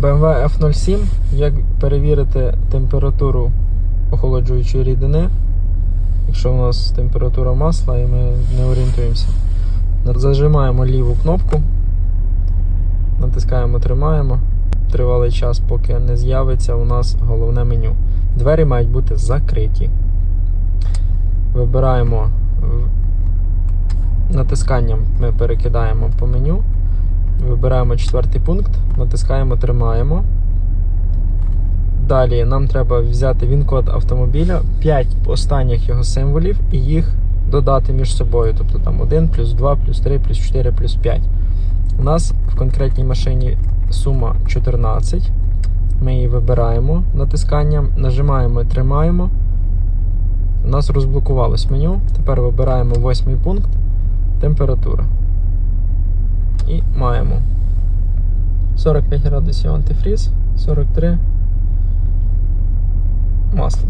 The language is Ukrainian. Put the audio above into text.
BMW F07. Як перевірити температуру охолоджуючої рідини, якщо у нас температура масла і ми не орієнтуємося. Зажимаємо ліву кнопку, натискаємо, тримаємо. Тривалий час, поки не з'явиться у нас головне меню. Двері мають бути закриті. Вибираємо натисканням, ми перекидаємо по меню. Вибираємо четвертий пункт, натискаємо, тримаємо. Далі нам треба взяти він-код автомобіля, 5 останніх його символів і їх додати між собою. Тобто там 1 плюс 2 плюс 3 плюс 4 плюс 5. У нас в конкретній машині сума 14. Ми її вибираємо натисканням, нажимаємо і тримаємо. У нас розблокувалось меню. Тепер вибираємо восьмий пункт температура. І маємо 45 градусів антифріз, 43 масло.